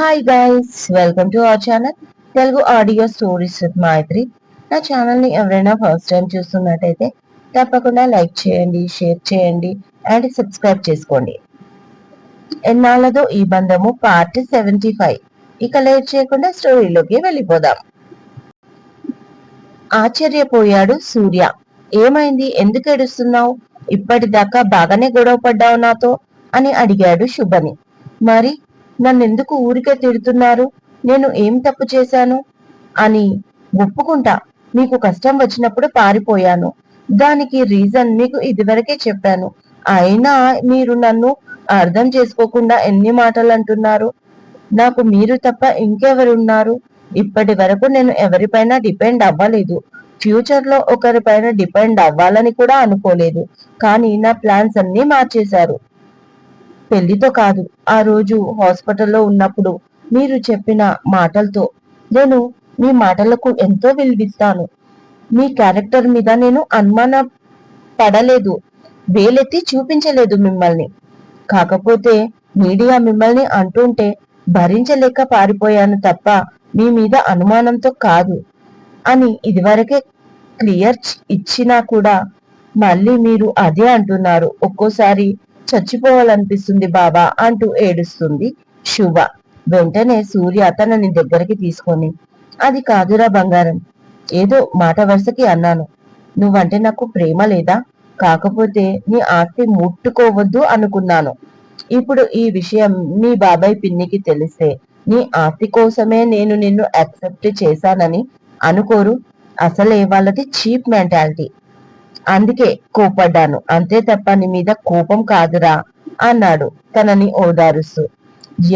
Hi guys welcome to our channel Telugu audio stories with Maithri నా ఛానల్ని ఎవరైనా first time చూస్తున్నట్టయితే తప్పకుండా లైక్ చేయండి షేర్ చేయండి అండ్ సబ్స్క్రైబ్ చేసుకోండి. ఎన్నాళ్ళదో ఈ బంధము పార్ట్ సెవెంటీ ఫైవ్ ఇక లేట్ చేయకుండా స్టోరీలోకి వెళ్ళిపోదాం. ఆశ్చర్యపోయాడు సూర్య. ఏమైంది? ఎందుకు ఏడుస్తున్నావు? ఇప్పటిదాకా బాగానే గొడవ పడ్డావు నాతో అని అడిగాడు శుభని. మరి నన్నెందుకు ఊరికే తిడుతున్నారు? నేను ఏం తప్పు చేశాను? అని ఒప్పుకుంటా. మీకు కష్టం వచ్చినప్పుడు పారిపోయాను. దానికి రీజన్ మీకు ఇదివరకే చెప్పాను. అయినా మీరు నన్ను అర్థం చేసుకోకుండా ఎన్ని మాటలు అంటున్నారు నాకు మీరు తప్ప ఇంకెవరున్నారు? ఇప్పటి వరకు నేను ఎవరిపైన డిపెండ్ అవ్వలేదు. ఫ్యూచర్లో ఒకరిపైన డిపెండ్ అవ్వాలని కూడా అనుకోలేదు. కానీ నా ప్లాన్స్ అన్ని మార్చేశారు. పెళ్ళితో కాదు. ఆ రోజు హాస్పిటల్లో ఉన్నప్పుడు మీరు చెప్పిన మాటలతో నేను మీ మాటలకు ఎంతో విలువిస్తాను. మీ క్యారెక్టర్ మీద నేను అనుమాన పడలేదు. వేలెత్తి చూపించలేదు మిమ్మల్ని. కాకపోతే మీడియా మిమ్మల్ని అంటుంటే భరించలేక పారిపోయాను తప్ప మీ మీద అనుమానంతో కాదు అని ఇదివరకే క్లియర్ ఇచ్చినా కూడా మళ్ళీ మీరు అదే అంటున్నారు. ఒక్కోసారి చచ్చిపోవాలనిపిస్తుంది బాబా అంటూ ఏడుస్తుంది శుభ. వెంటనే సూర్య తనని దగ్గరికి తీసుకొని అది కాదురా బంగారం ఏదో మాట వరుసకి అన్నాను. నువ్వంటే నాకు ప్రేమ లేదా? కాకపోతే నీ ఆస్తి ముట్టుకోవద్దు అనుకున్నాను. ఇప్పుడు ఈ విషయం మీ బాబాయ్ పిన్నికి తెలిస్తే నీ ఆస్తి కోసమే నేను నిన్ను యాక్సెప్ట్ చేశానని అనుకోరు. అసలే వాళ్ళది చీప్ మెంటాలిటీ. అందుకే కోపడ్డాను. అంతే తప్ప నీ మీద కోపం కాదురా అన్నాడు తనని ఓదారుస్తూ.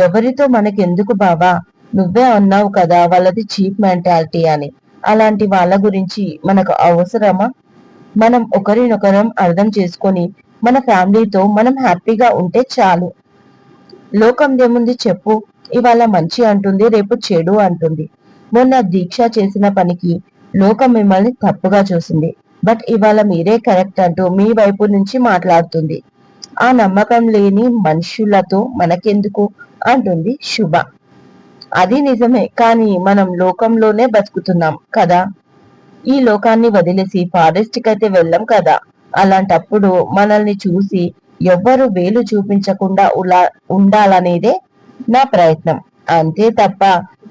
ఎవరితో మనకెందుకు బావా? నువ్వే అన్నావు కదా వాళ్ళది చీప్ మెంటాలిటీ అని. అలాంటి వాళ్ళ గురించి మనకు అవసరమా? మనం ఒకరినొకరం అర్థం చేసుకొని మన ఫ్యామిలీతో మనం హ్యాపీగా ఉంటే చాలు. లోకం ఏముంది చెప్పు. ఇవాళ మంచి అంటుంది రేపు చెడు అంటుంది. మొన్న దీక్ష చేసిన పనికి లోకం మిమ్మల్ని తప్పుగా చూసింది. బట్ ఇవాళ మీరే కరెక్ట్ అంటూ మీ వైపు నుంచి మాట్లాడుతుంది. ఆ నమ్మకం లేని మనుషులతో మనకెందుకు? అంటుంది శుభ. అది నిజమే కానీ మనం లోకంలోనే బతుకుతున్నాం కదా? ఈ లోకాన్ని వదిలేసి ఫారెస్ట్ కైతే అయితే వెళ్ళం కదా? అలాంటప్పుడు మనల్ని చూసి ఎవ్వరు వేలు చూపించకుండా ఉలా ఉండాలనేదే నా ప్రయత్నం. అంతే తప్ప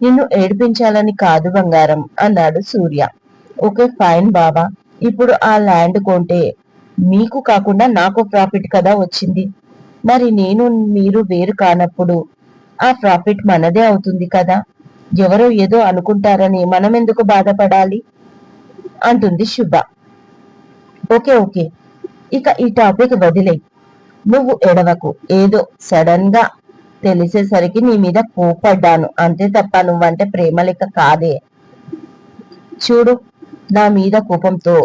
నిన్ను ఏడిపించాలని కాదు బంగారం అన్నాడు సూర్య. ఓకే ఫైన్ బాబా. ఇప్పుడు ఆ ల్యాండ్ కొంటే మీకు కాకుండా నాకు ప్రాఫిట్ కదా వచ్చింది. మరి నేను మీరు వేరు కానప్పుడు ఆ ప్రాఫిట్ మనదే అవుతుంది కదా? ఎవరో ఏదో అనుకుంటారని మనం ఎందుకు బాధపడాలి? అంటుంది శుభ. Okay okay. ఇక ఈ టాపిక్ వదిలే నువ్వు ఎడవకు. ఏదో సడన్గా తెలిసేసరికి నీ మీద కోపడ్డాను అంతే తప్ప నువ్వంటే ప్రేమ లెక్క కాదే. చూడు నా మీద కోపంతో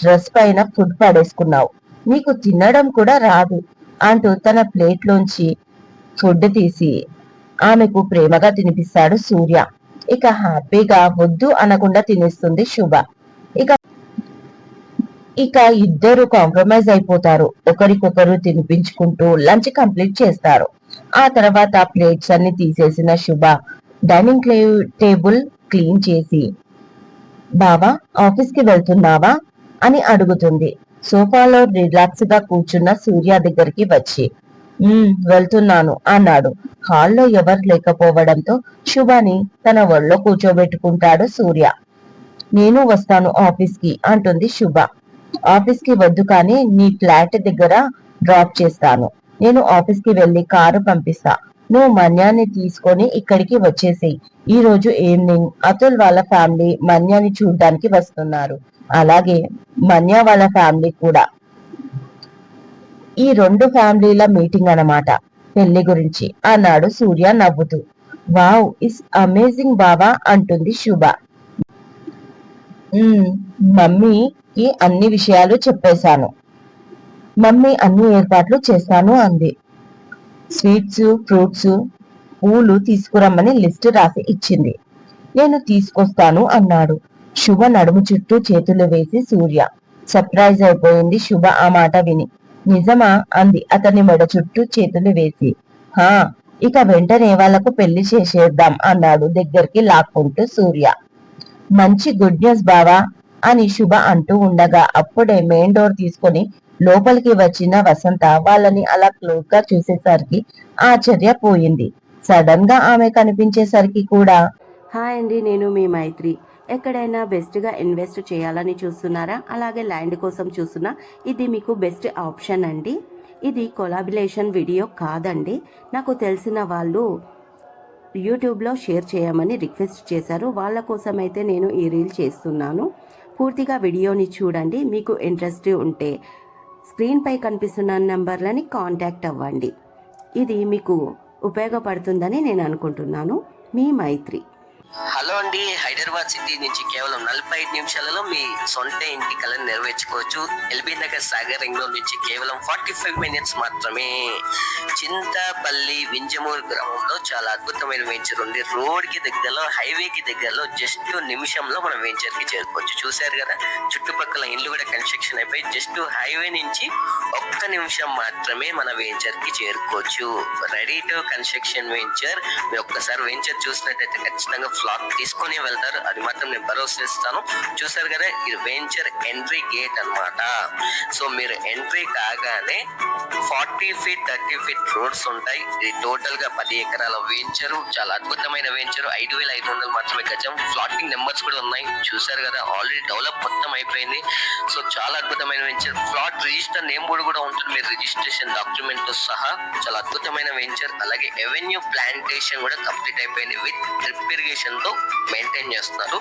డ్రెస్ పైన ఫుడ్ పడేసుకున్నావు. నీకు తినడం కూడా రాదు అంటూ తన ప్లేట్లోంచి ఫుడ్ తీసి ఆమెకు ప్రేమగా తినిపిస్తాడు సూర్య. ఇక హ్యాపీగా వద్దు అనకుండా తినేస్తుంది శుభ. ఇక ఇక ఇద్దరు కాంప్రమైజ్ అయిపోతారు. ఒకరికొకరు తినిపించుకుంటూ లంచ్ కంప్లీట్ చేస్తారు. ఆ తర్వాత ప్లేట్స్ అన్ని తీసేసిన శుభ డైనింగ్ టేబుల్ క్లీన్ చేసి బావా ఆఫీస్కి వెళ్తున్నావా? అని అడుగుతుంది. సోఫాలో రిలాక్స్గా కూర్చున్న సూర్య దగ్గరికి వచ్చి వెళ్తున్నాను అన్నాడు. హాల్లో ఎవరు లేకపోవడంతో శుభని తన ఒళ్ళో కూర్చోబెట్టుకుంటాడు సూర్య. నేను వస్తాను ఆఫీస్కి అంటుంది శుభ. ఆఫీస్కి వద్దు కానీ నీ ఫ్లాట్ దగ్గర డ్రాప్ చేస్తాను. నేను ఆఫీస్కి వెళ్ళి కారు పంపిస్తా. నువ్వు మన్యాన్ని తీసుకొని ఇక్కడికి వచ్చేసేయి. ఈ రోజు ఈవినింగ్ అతుల్ వాళ్ళ ఫ్యామిలీ మన్యాని చూడడానికి వస్తున్నారు. అలాగే మన్య వాళ్ళ ఫ్యామిలీ కూడా. ఈ రెండు ఫ్యామిలీల మీటింగ్ అన్నమాట పెళ్ళి గురించి. అన్నాడు సూర్య నవ్వుతూ. వావ్ ఇస్ అమేజింగ్ బాబా అంటుంది శుభ. మమ్మీకి అన్ని విషయాలు చెప్పేశాను. మమ్మీ అన్ని ఏర్పాట్లు చేస్తాను అంది. స్వీట్స్ ఫ్రూట్స్ పూలు తీసుకురమ్మని లిస్ట్ రాసి ఇచ్చింది. నేను తీసుకొస్తాను అన్నాడు. శుభ నడుము చుట్టూ చేతులు వేసి సూర్య. సర్ప్రైజ్ అయిపోయింది శుభ ఆ మాట విని. నిజమా? అంది అతని మెడ చుట్టూ చేతులు వేసి. హా ఇక వెంటనే వాళ్ళకు పెళ్ళి చేసేద్దాం అన్నాడు దగ్గరికి లాక్కుంటూ సూర్య. మంచి గుడ్ న్యూస్ బావా అని శుభ అంటూ ఉండగా అప్పుడే మెయిన్ డోర్ తీసుకొని లోపలికి వచ్చిన వసంత వాళ్ళని అలా క్లోజ్గా చూసేసరికి ఆశ్చర్యపోయింది సడన్గా ఆమె కనిపించేసరికి కూడా హాయ్ అండి నేను మీ మైత్రి. ఎక్కడైనా బెస్ట్గా ఇన్వెస్ట్ చేయాలని చూస్తున్నారా? అలాగే ల్యాండ్ కోసం చూస్తున్నా. ఇది మీకు బెస్ట్ ఆప్షన్ అండి. ఇది కొలాబిలేషన్ వీడియో కాదండి. నాకు తెలిసిన వాళ్ళు యూట్యూబ్లో షేర్ చేయమని రిక్వెస్ట్ చేశారు. వాళ్ళ కోసం అయితే నేను ఈ రీల్ చేస్తున్నాను. పూర్తిగా వీడియోని చూడండి. మీకు ఇంట్రెస్ట్ ఉంటే స్క్రీన్పై కనిపిస్తున్న నంబర్లని కాంటాక్ట్ అవ్వండి. ఇది మీకు ఉపయోగపడుతుందని నేను అనుకుంటున్నాను. మీ మైత్రి. హలో అండి హైదరాబాద్ సిటీ నుంచి కేవలం నలభై ఐదు నిమిషాలలో మీ సొంత ఇంటి కళను నెరవేర్చుకోవచ్చు. LB Nagar Sagar ring road నుంచి కేవలం ఫార్టీ ఫైవ్ మినిట్స్ మాత్రమే. చింతపల్లి వింజమూరు గ్రామంలో చాలా అద్భుతమైన వెంచర్ ఉంది. రోడ్కి దగ్గరలో హైవే కి దగ్గరలో జస్ట్ నిమిషంలో మనం వెంచర్కి చేరుకోవచ్చు. చూశారు కదా చుట్టుపక్కల ఇండ్లు కూడా కన్స్ట్రక్షన్ అయిపోయి జస్ట్ హైవే నుంచి ఒక్క నిమిషం మాత్రమే మన వెంచర్కి చేరుకోవచ్చు. రెడీ టు కన్స్ట్రక్షన్ వెంచర్ మీరు ఒక్కసారి వెంచర్ చూసినట్టయితే ఖచ్చితంగా ఫ్లాట్ తీసుకొని వెళ్తారు. అది మాత్రం నేను భరోసిస్తాను చూసారు కదా ఇది వెంచర్ ఎంట్రీ గేట్ అన్నమాట. సో మీరు ఎంట్రీ కాగానే forty feet thirty feet roads ఉంటాయి. ఇది టోటల్గా పది ఎకరాల వెంచరు చాలా అద్భుతమైన వెంచరు ఐదు వేల ఐదు వందలు మాత్రమే గజం ఫ్లాటింగ్ నెంబర్స్ కూడా ఉన్నాయి. చూసారు కదా ఆల్రెడీ డెవలప్ మొత్తం అయిపోయింది. సో చాలా అద్భుతమైన venture flat register name board కూడా ఉంటుంది. మీరు రిజిస్ట్రేషన్ డాక్యుమెంట్ సహా. చాలా అద్భుతమైన వెంచర్ అలాగే ఎవెన్యూ ప్లాంటేషన్ కూడా కంప్లీట్ అయిపోయింది. విత్ డ్రిప్ ఇరిగేషన్ తో మెయింటైన్ చేస్తున్నారు.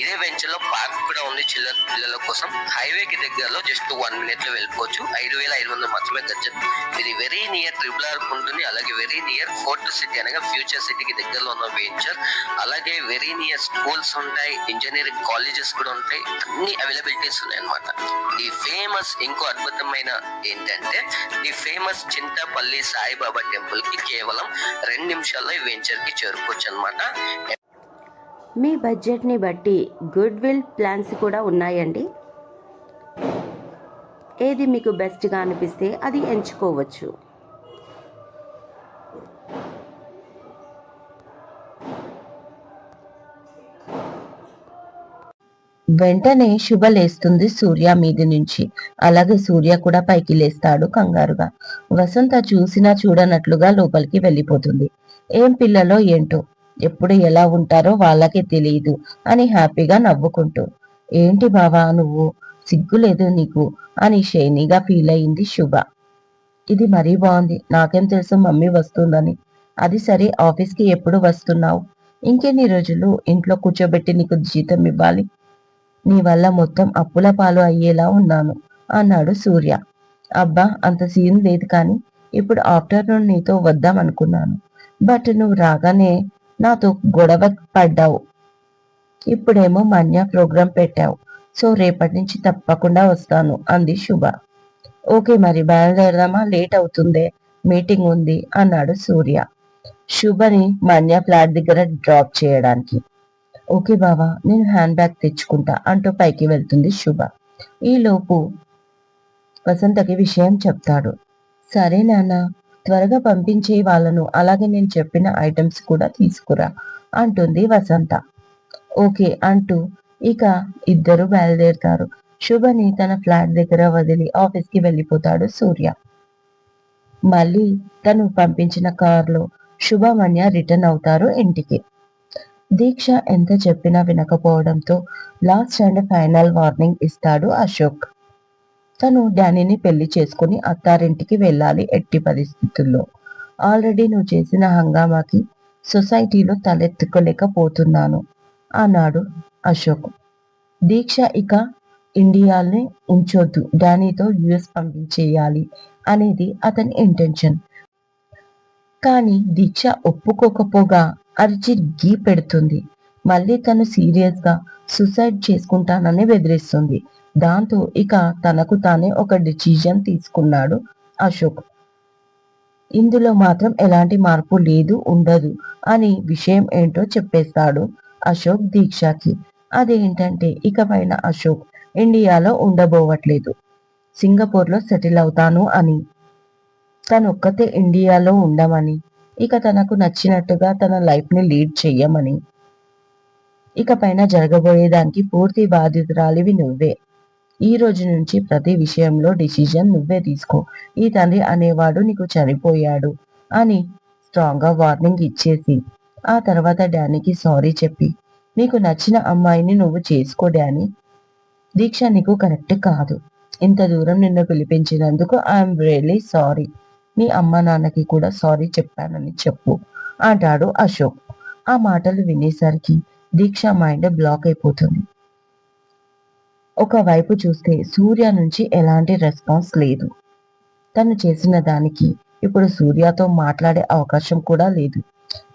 ఇదే వెంచర్లో పార్క్ కూడా ఉంది చిల్లర పిల్లల కోసం. హైవే కి దగ్గరలో జస్ట్ వన్ మినిట్లో వెళ్ళిపోవచ్చు. ఐదు వేల ఐదు వందలు మాత్రమే గజం ఇది వెరీ నియర్ ట్రిపుల్ ఆర్ ఉంటుంది. అలాగే వెరీ నియర్ ఫోర్త్ సిటీ అనగా ఫ్యూచర్ సిటీకి దగ్గరలో ఉన్న వెంచర్ అలాగే వెరీ నియర్ స్కూల్స్ ఉంటాయి. ఇంజనీరింగ్ కాలేజెస్ కూడా ఉంటాయి. అన్ని అవైలబిలిటీస్ ఉన్నాయి అనమాట ది ఫేమస్ ఇంకో అద్భుతమైన ఏంటంటే ది ఫేమస్ చింతపల్లి సాయిబాబా టెంపుల్కి కేవలం రెండు నిమిషాల్లో ఈ వెంచర్కి చేరుకోవచ్చు అనమాట మీ బడ్జెట్ని బట్టి గుడ్ విల్ ప్లాన్స్ కూడా ఉన్నాయండి. ఏది మీకు బెస్ట్గా అనిపిస్తే అది ఎంచుకోవచ్చు. వెంటనే శుభ లేస్తుంది సూర్య మీది నుంచి. అలాగే సూర్య కూడా పైకి లేస్తాడు కంగారుగా. వసంత చూసినా చూడనట్లుగా లోపలికి వెళ్ళిపోతుంది. ఏం పిల్లలో ఏంటో? ఎప్పుడు ఎలా ఉంటారో వాళ్ళకే తెలియదు అని హ్యాపీగా నవ్వుకుంటూ ఏంటి బావా నువ్వు? సిగ్గులేదు నీకు? అని షైనీగా ఫీల్ అయింది శుభ. ఇది మరీ బాగుంది. నాకేం తెలుసు మమ్మీ వస్తుందని. అది సరే ఆఫీస్కి ఎప్పుడు వస్తున్నావు? ఇంకెన్ని రోజులు? ఇంట్లో కూర్చోబెట్టి నీకు జీతం ఇవ్వాలి. నీ వల్ల మొత్తం అప్పుల పాలు అయ్యేలా ఉన్నాను అన్నాడు సూర్య. అబ్బా అంత సీన్ లేదు కానీ ఇప్పుడు ఆఫ్టర్నూన్ నీతో వద్దాం అనుకున్నాను బట్ నువ్వు రాగానే నాతో గొడవ పడ్డావు. ఇప్పుడేమో మన్య ప్రోగ్రాం పెట్టావు. సో రేపటి నుంచి తప్పకుండా వస్తాను అంది శుభ. ఓకే మరి బయలుదేరదామా? లేట్ అవుతుందే. మీటింగ్ ఉంది అన్నాడు సూర్య. శుభని మన్య ఫ్లాట్ దగ్గర డ్రాప్ చేయడానికి. ఓకే బావా నేను హ్యాండ్ బ్యాగ్ తెచ్చుకుంటా అంటూ పైకి వెళ్తుంది శుభ. ఈలోపు వసంతకి విషయం చెప్తాడు. సరే నాన్న త్వరగా పంపించే వాళ్ళను. అలాగే నేను చెప్పిన ఐటమ్స్ కూడా తీసుకురా అంటుంది వసంత. ఓకే అంటూ ఇక ఇద్దరు బయలుదేరుతారు. శుభని తన ఫ్లాట్ దగ్గర వదిలి ఆఫీస్కి వెళ్ళిపోతాడు సూర్య. మళ్ళీ తను పంపించిన కారులో శుభమన్య రిటర్న్ అవుతారు ఇంటికి. దీక్ష ఎంత చెప్పినా వినకపోవడంతో లాస్ట్ అండ్ ఫైనల్ వార్నింగ్ ఇస్తాడు అశోక్. తను డానీని పెళ్ళి చేసుకుని అత్తారింటికి వెళ్ళాలి ఎట్టి పరిస్థితుల్లో. ఆల్రెడీ నువ్వు చేసిన హంగామాకి సొసైటీలో తలెత్తుకోలేకపోతున్నాను అన్నాడు అశోక్. దీక్ష ఇక ఇండియాని ఉంచొద్దు డానీతో యుఎస్ పంపించేయాలి అనేది అతని ఇంటెన్షన్. కానీ దీక్ష ఒప్పుకోకపోగా అరిచి గీ పెడుతుంది. మళ్ళీ తను సీరియస్గా సూసైడ్ చేసుకుంటానని బెదిరిస్తుంది. దాంతో ఇక తనకు తానే ఒక డిసిజన్ తీసుకున్నాడు అశోక్. ఇందులో మాత్రం ఎలాంటి మార్పు లేదు ఉండదు అని విషయం ఏంటో చెప్పేస్తాడు అశోక్ దీక్షకి. అదేంటంటే ఇకపైన అశోక్ ఇండియాలో ఉండబోవట్లేదు. సింగపూర్లో సెటిల్ అవుతాను అని. తనొక్కతే ఇండియాలో ఉండమని. ఇక తనకు నచ్చినట్టుగా తన లైఫ్ని లీడ్ చెయ్యమని. ఇక పైన జరగబోయేదానికి పూర్తి బాధితురాలివి నువ్వే. ఈ రోజు నుంచి ప్రతి విషయంలో డిసిజన్ నువ్వే తీసుకో. ఈ తండ్రి అనేవాడు నీకు చనిపోయాడు అని స్ట్రాంగ్గా వార్నింగ్ ఇచ్చేసి ఆ తర్వాత డానీకి సారీ చెప్పి నీకు నచ్చిన అమ్మాయిని నువ్వు చేసుకో డానీ. దీక్ష నీకు కరెక్ట్ కాదు. ఇంత దూరం నిన్ను పిలిపించినందుకు ఐఎమ్ రియలీ సారీ మీ అమ్మ నాన్నకి కూడా సారీ చెప్పానని చెప్పు అంటాడు అశోక్. ఆ మాటలు వినేసరికి దీక్ష మైండ్ బ్లాక్ అయిపోతుంది. ఒకవైపు చూస్తే సూర్య నుంచి ఎలాంటి రెస్పాన్స్ లేదు. తను చేసిన దానికి ఇప్పుడు సూర్యతో మాట్లాడే అవకాశం కూడా లేదు.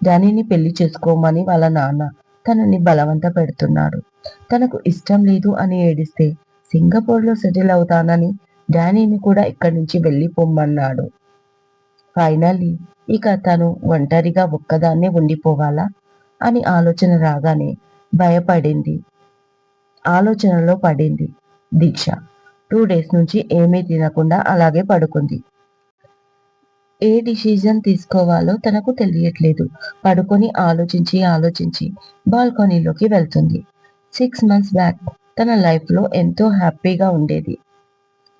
దానిని పెళ్ళి చేసుకోమని వాళ్ళ నాన్న తనని బలవంత పెడుతున్నాడు. తనకు ఇష్టం లేదు అని ఏడిస్తే సింగపూర్లో సెటిల్ అవుతానని డానీని కూడా ఇక్కడి నుంచి వెళ్ళిపోమ్మన్నాడు. ఫైనల్లీ ఇక తను ఒంటరిగా ఒక్కదాన్నే ఉండిపోవాలా? అని ఆలోచన రాగానే భయపడింది ఆలోచనలో పడింది. దీక్ష. టూ డేస్ నుంచి ఏమీ తినకుండా అలాగే పడుకుంది. ఏ డిసిజన్ తీసుకోవాలో తనకు తెలియట్లేదు. పడుకొని ఆలోచించి ఆలోచించి బాల్కనీలోకి వెళ్తుంది. సిక్స్ మంత్స్ బ్యాక్ తన లైఫ్లో ఎంతో హ్యాపీగా ఉండేది.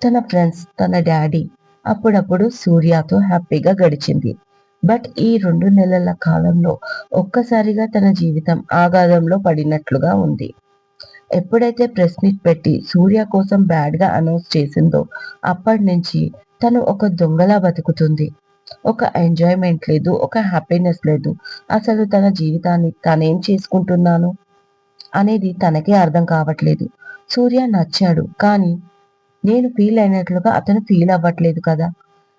తన ఫ్రెండ్స్ తన డాడీ అప్పుడప్పుడు సూర్యతో హ్యాపీగా గడిచింది. బట్ ఈ రెండు నెలల కాలంలో ఒక్కసారిగా తన జీవితం ఆఘాతంలో పడినట్లుగా ఉంది. ఎప్పుడైతే ప్రెస్ మీట్ పెట్టి సూర్య కోసం బ్యాడ్గా అనౌన్స్ చేసిందో అప్పటి నుంచి తను ఒక దొంగలా బతుకుతుంది. ఒక ఎంజాయ్మెంట్ లేదు ఒక హ్యాపీనెస్ లేదు. అసలు తన జీవితాన్ని తనేం చేసుకుంటున్నాను అనేది తనకే అర్థం కావట్లేదు. సూర్య నచ్చాడు కానీ నేను ఫీల్ అయినట్లుగా అతను ఫీల్ అవ్వట్లేదు కదా.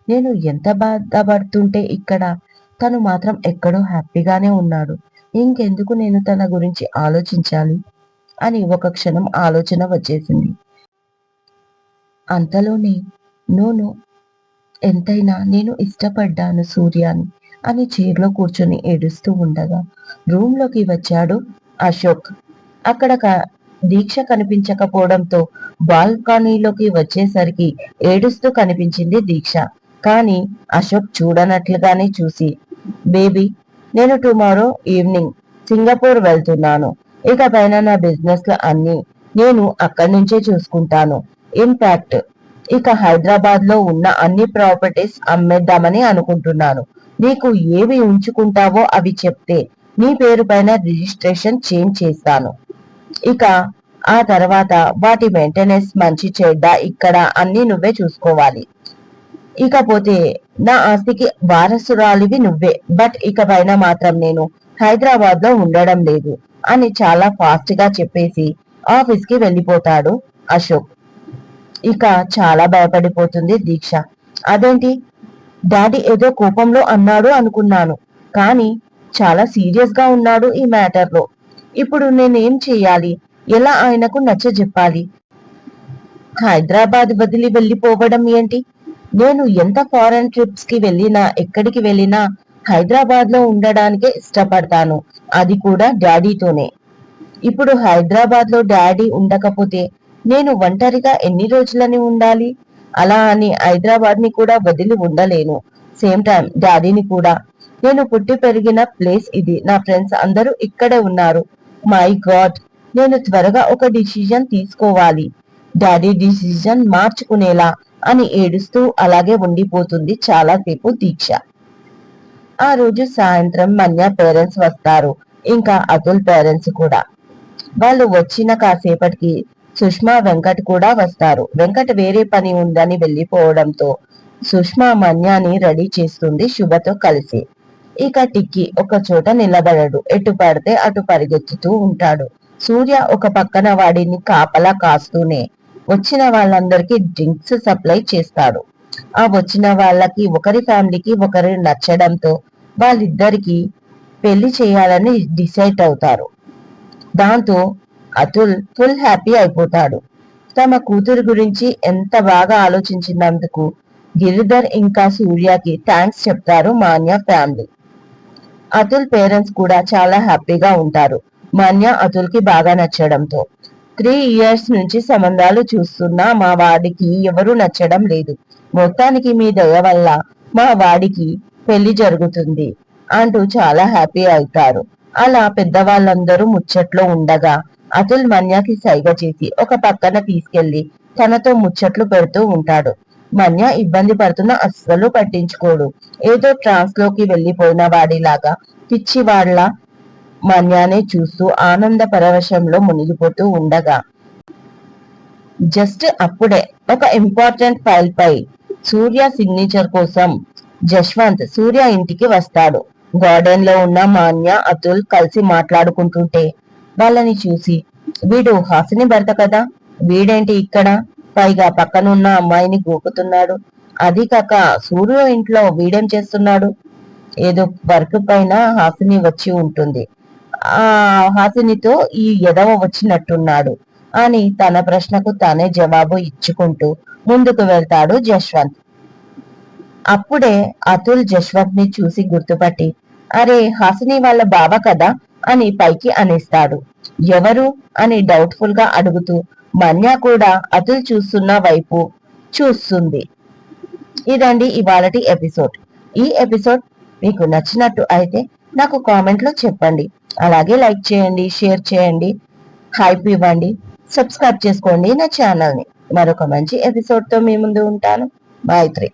నేను ఎంత బాధపడుతుంటే ఇక్కడ తను మాత్రం ఎక్కడో హ్యాపీగానే ఉన్నాడు. ఇంకెందుకు నేను తన గురించి ఆలోచించాలి? అని ఒక క్షణం ఆలోచన వచ్చేసింది. అంతలోనే నూను ఎంతైనా నేను ఇష్టపడ్డాను సూర్యాని అని చైర్లో కూర్చొని ఏడుస్తూ ఉండగా రూమ్లోకి వచ్చాడు అశోక్. అక్కడ దీక్ష కనిపించకపోవడంతో బాల్కనీలోకి వచ్చేసరికి ఏడుస్తూ కనిపించింది దీక్ష. కానీ అశోక్ చూడనట్లుగానే చూసి బేబీ నేను టుమారో ఈవినింగ్ సింగపూర్ వెళ్తున్నాను. ఇక పైన నా బిజినెస్లో అన్ని నేను అక్కడి నుంచే చూసుకుంటాను. ఇన్ఫాక్ట్ ఇక హైదరాబాద్లో ఉన్న అన్ని ప్రాపర్టీస్ అమ్మేద్దామని అనుకుంటున్నాను. నీకు ఏవి ఉంచుకుంటావో అవి చెప్తే నీ పేరు పైన రిజిస్ట్రేషన్ చేంజ్ చేస్తాను. ఇక ఆ తర్వాత వాటి మెయింటెనెన్స్ మంచి చెడ్డ ఇక్కడ అన్ని నువ్వే చూసుకోవాలి. ఇకపోతే నా ఆస్తికి వారసురాలివి నువ్వే. బట్ ఇక పైన మాత్రం నేను హైదరాబాద్లో ఉండడం లేదు. అని చాలా ఫాస్ట్గా చెప్పేసి ఆఫీస్కి వెళ్ళిపోతాడు అశోక్. ఇక చాలా భయపడిపోతుంది దీక్ష. అదేంటి? డాడీ ఏదో కోపంలో అన్నాడు అనుకున్నాను. కానీ చాలా సీరియస్గా ఉన్నాడు ఈ మ్యాటర్లో. ఇప్పుడు నేనేం చెయ్యాలి ఎలా ఆయనకు నచ్చ చెప్పాలి? హైదరాబాద్ వదిలి వెళ్ళిపోవడం ఏంటి? నేను ఎంత ఫారెన్ ట్రిప్స్కి వెళ్ళినా ఎక్కడికి వెళ్ళినా హైదరాబాద్లో ఉండడానికే ఇష్టపడతాను. అది కూడా డాడీతోనే. ఇప్పుడు హైదరాబాద్లో డాడీ ఉండకపోతే నేను ఒంటరిగా ఎన్ని రోజులని ఉండాలి? అలా అని హైదరాబాద్ని కూడా వదిలి ఉండలేను. సేమ్ టైం డాడీని కూడా. నేను పుట్టి పెరిగిన ప్లేస్ ఇది. నా ఫ్రెండ్స్ అందరూ ఇక్కడే ఉన్నారు. My God! నేను త్వరగా ఒక డిసిజన్ తీసుకోవాలి. డాడీ డిసిజన్ మార్చుకునేలా అని ఏడుస్తూ అలాగే ఉండిపోతుంది చాలాసేపు దీక్ష. ఆ రోజు సాయంత్రం మన్య పేరెంట్స్ వస్తారు ఇంకా అతుల్ పేరెంట్స్ కూడా. వాళ్ళు వచ్చిన కాసేపటికి సుష్మా వెంకట్ కూడా వస్తారు. వెంకట్ వేరే పని ఉందని వెళ్ళిపోవడంతో సుష్మా మన్యాని రెడీ చేస్తుంది శుభతో కలిసి. ఇక టిక్కి ఒక చోట నిలబడడు. ఎటు పడితే అటు పరిగెత్తుతూ ఉంటాడు. సూర్య ఒక పక్కన వాడిని కాపలా కాస్తూనే వచ్చిన వాళ్ళందరికీ డ్రింక్స్ సప్లై చేస్తాడు. ఆ వచ్చిన వాళ్ళకి ఒకరి ఫ్యామిలీకి ఒకరు నచ్చడంతో వాళ్ళిద్దరికి పెళ్ళి చేయాలని డిసైడ్ అవుతారు. దాంతో అతుల్ ఫుల్ హ్యాపీ అయిపోతాడు. తమ కూతురు గురించి ఎంత బాగా ఆలోచించినందుకు గిరిధర్ ఇంకా సూర్యకి థ్యాంక్స్ చెప్తారు మాన్య ఫ్యామిలీ. అతుల్ పేరెంట్స్ కూడా చాలా హ్యాపీగా ఉంటారు. మాన్య అతుల్కి బాగా నచ్చడంతో. త్రీ ఇయర్స్ నుంచి సంబంధాలు చూస్తున్నా మా వాడికి ఎవరు నచ్చడం లేదు. మొత్తానికి మీ దయ వల్ల మా వాడికి పెళ్ళి జరుగుతుంది అంటూ చాలా హ్యాపీ అవుతారు. అలా పెద్దవాళ్ళందరూ ముచ్చట్లో ఉండగా అతుల్ మన్యాకి సైగ చేసి ఒక పక్కన తీసుకెళ్ళి తనతో ముచ్చట్లు పెడుతూ ఉంటాడు. మన్య ఇబ్బంది పడుతున్న అస్సలు పట్టించుకోడు. ఏదో ట్రాన్స్లోకి వెళ్ళిపోయిన వాడిలాగా పిచ్చివాళ్ళ మన్యానే చూస్తూ ఆనంద పరవశంలో మునిగిపోతూ ఉండగా జస్ట్ అప్పుడే ఒక ఇంపార్టెంట్ ఫైల్ పై సూర్య సిగ్నేచర్ కోసం జశ్వంత్ సూర్య ఇంటికి వస్తాడు. గార్డెన్లో ఉన్న మాన్య అతుల్ కలిసి మాట్లాడుకుంటుంటే వాళ్ళని చూసి వీడు హాసిని భర్త కదా? వీడేంటి ఇక్కడ? పైగా పక్కనున్న అమ్మాయిని గోకుతున్నాడు. అది కాక సూర్య ఇంట్లో వీడేం చేస్తున్నాడు? ఏదో వర్క్ పైన హాసిని వచ్చి ఉంటుంది. ఆ హాసినితో ఈ ఎదవ వచ్చినట్టున్నాడు అని తన ప్రశ్నకు తానే జవాబు ఇచ్చుకుంటూ ముందుకు వెళ్తాడు జశ్వంత్. అప్పుడే అతుల్ జశ్వంత్ని చూసి గుర్తుపట్టి అరే హాసిని వాళ్ళ బావ కదా? అని పైకి అనేస్తాడు. ఎవరు? అని డౌట్ఫుల్గా అడుగుతూ మన్య కూడా అతుల్ చూస్తున్న వైపు చూస్తుంది. ఇదండి ఇవాళటి ఎపిసోడ్. ఈ ఎపిసోడ్ మీకు నచ్చినట్టు అయితే నాకు కామెంట్లో చెప్పండి. అలాగే లైక్ చేయండి షేర్ చేయండి హైప్ ఇవ్వండి సబ్స్క్రైబ్ చేసుకోండి నా ఛానల్ని. మరొక మంచి ఎపిసోడ్తో మీ ముందు ఉంటాను. మైత్రి.